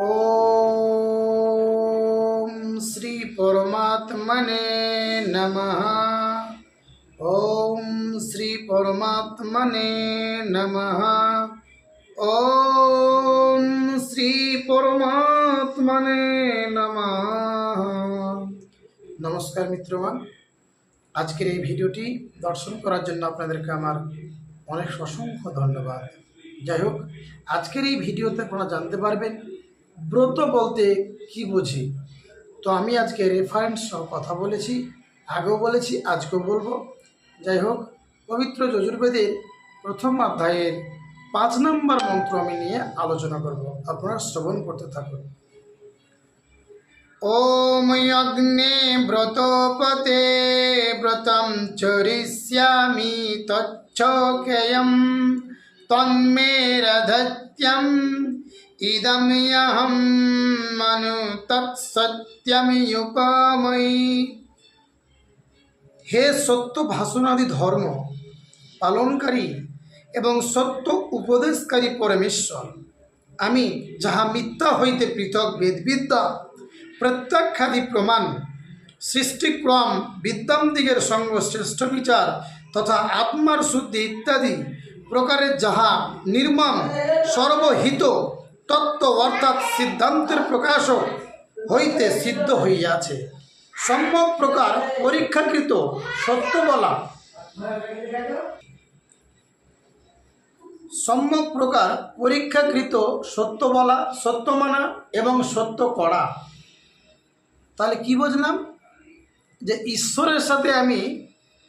ॐ श्री परमात्मने नमः ॐ श्री परमात्मने नमः ॐ শ্রী পরমাত্মনে নমঃ নমস্কার মিত্রগণ আজকের এই ভিডিওটি দর্শন করার জন্য আপনাদেরকে আমার অনেক অসংখ্য ধন্যবাদ যাই হোক আজকের এই ভিডিওতে আপনারা জানতে পারবেন ব্রত বলতে কি বুঝি? তো আমি আজকে রেফারেন্স সহ কথা বলেছি, আগেও বলেছি, আজকেও বলব। যাই হোক, পবিত্র যজুর্বেদের প্রথম অধ্যায়ের পাঁচ নম্বর মন্ত্র আমি নিয়ে আলোচনা করব। আপনারা শ্রবণ করতে থাকুন। ওম অগ্নে ব্রতপতে ব্রতম চরিষ্যামি তচ্ছকেয়ম, তন্মে রধত্যম ইদময়হম মনু তৎসত্যমিয়ুপময়ী হে সত্য ভাষণাদি ধর্ম পালনকারী এবং সত্য উপদেশকারী পরমেশ্বর, আমি যাহা মিথ্যা হইতে পৃথক বেদবিদ্যা প্রত্যাখ্যাদি প্রমাণ, সৃষ্টিক্রম, বিদ্যাম দিগের সঙ্গ, শ্রেষ্ঠ বিচার তথা আত্মার শুদ্ধি ইত্যাদি প্রকারের যাহা নির্মম, সর্বহিত তত্ত্ব অর্থাৎ সিদ্ধান্তের প্রকাশক হইতে সিদ্ধ হইয়াছে। সম্ভব প্রকার পরীক্ষাকৃত সত্য বলা। সম্যক প্রকার পরীক্ষাকৃত সত্য বলা, সত্য মানা এবং সত্য করা। তাহলে কি বুঝলাম? যে ঈশ্বরের সাথে আমি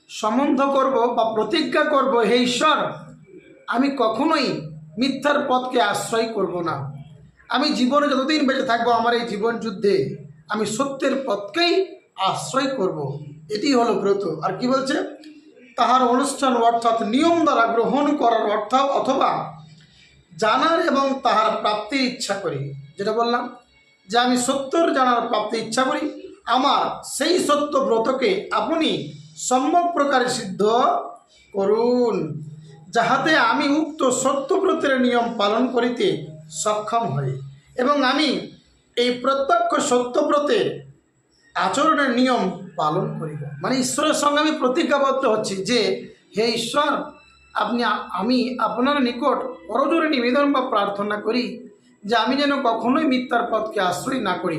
সম্বন্ধ করব বা প্রতিজ্ঞা করব, হে ঈশ্বর, আমি কখনোই মিথ্যার পথকে আশ্রয় করব না। আমি জীবনে যতদিন বেঁচে থাকব, আমার এই জীবন যুদ্ধে আমি সত্যের পথকেই আশ্রয় করব। এটি হলো ব্রত। আর কি বলছে? তাহার অনুষ্ঠান অর্থাৎ নিয়ম দ্বারা গ্রহণ করার অর্থ অথবা জানার এবং তাহার প্রাপ্তির ইচ্ছা করি। যেটা বললাম যে আমি সত্যর জানার প্রাপ্তির ইচ্ছা করি। আমার সেই সত্য ব্রতকে আপনি সম্যক প্রকারে সিদ্ধ করুন। যাহাতে আমি উক্ত সত্যব্রতের নিয়ম পালন করিতে সক্ষম হই। এবং আমি এই প্রত্যক্ষ সত্যব্রতের আচরণের নিয়ম পালন করিব। মানে ঈশ্বরের সঙ্গে আমি প্রতিজ্ঞাবদ্ধ হচ্ছি যে, হে ঈশ্বর, আপনি আমি আপনার নিকট করজোরে নিবেদন বা প্রার্থনা করি যে আমি যেন কখনোই মিথ্যার পথকে আশ্রয় না করি।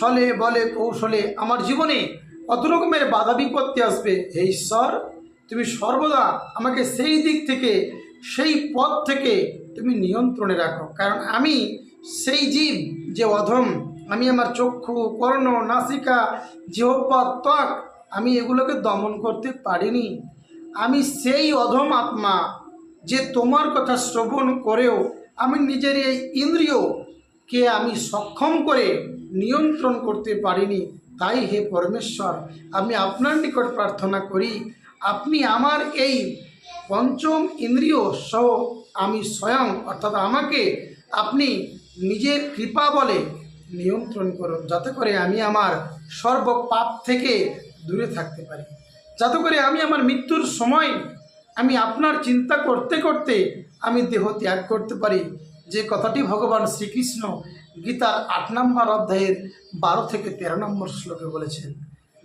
ছলে, বলে, কৌশলে আমার জীবনে কত রকমের বাধা বিপত্তি আসবে? হে ঈশ্বর তুমি সর্বদা আমাকে সেই দিক থেকে, সেই পথ থেকে তুমি নিয়ন্ত্রণে রাখো। কারণ আমি সেই জীব যে অধম, আমি আমার চক্ষু, কর্ণ, নাসিকা, জিহ্বা, ত্বক, আমি এগুলোকে দমন করতে পারিনি। আমি সেই অধম আত্মা যে তোমার কথা শ্রবণ করেও আমি নিজের এই ইন্দ্রিয়কে আমি সক্ষম করে নিয়ন্ত্রণ করতে পারিনি। তাই হে পরমেশ্বর, আমি আপনার নিকট প্রার্থনা করি আপনি আমার এই পঞ্চম ইন্দ্রিয় সহ আমি স্বয়ং, অর্থাৎ আমাকে আপনি নিজের কৃপা বলে নিয়ন্ত্রণ করুন, যাতে করে আমি আমার সর্বপাপ থেকে দূরে থাকতে পারি। যাতে করে আমি আমার মৃত্যুর সময় আমি আপনার চিন্তা করতে করতে আমি দেহ ত্যাগ করতে পারি। যে কথাটি ভগবান শ্রীকৃষ্ণ গীতার আট নম্বর অধ্যায়ের বারো থেকে তেরো নম্বর শ্লোকে বলেছেন।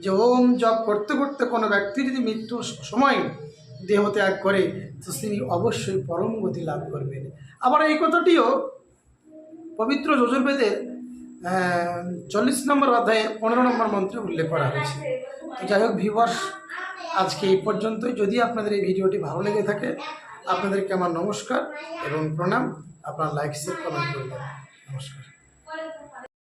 যে ওম জপ করতে করতে কোনো ব্যক্তি যদি মৃত্যুর সময় দেহ ত্যাগ করে, তো তিনি অবশ্যই পরম গতি লাভ করবেন। আবার এই কথাটিও পবিত্র যজুর্বেদের চল্লিশ নম্বর অধ্যায়ে পনেরো নম্বর মন্ত্রে উল্লেখ করা হয়েছে। তো যাই হোক ভিউয়ার্স আজকে এই পর্যন্তই। যদি আপনাদের এই ভিডিওটি ভালো লেগে থাকে, আপনাদেরকে আমার নমস্কার এবং প্রণাম। আপনার লাইক শেয়ার কমেন্ট করবেন। নমস্কার।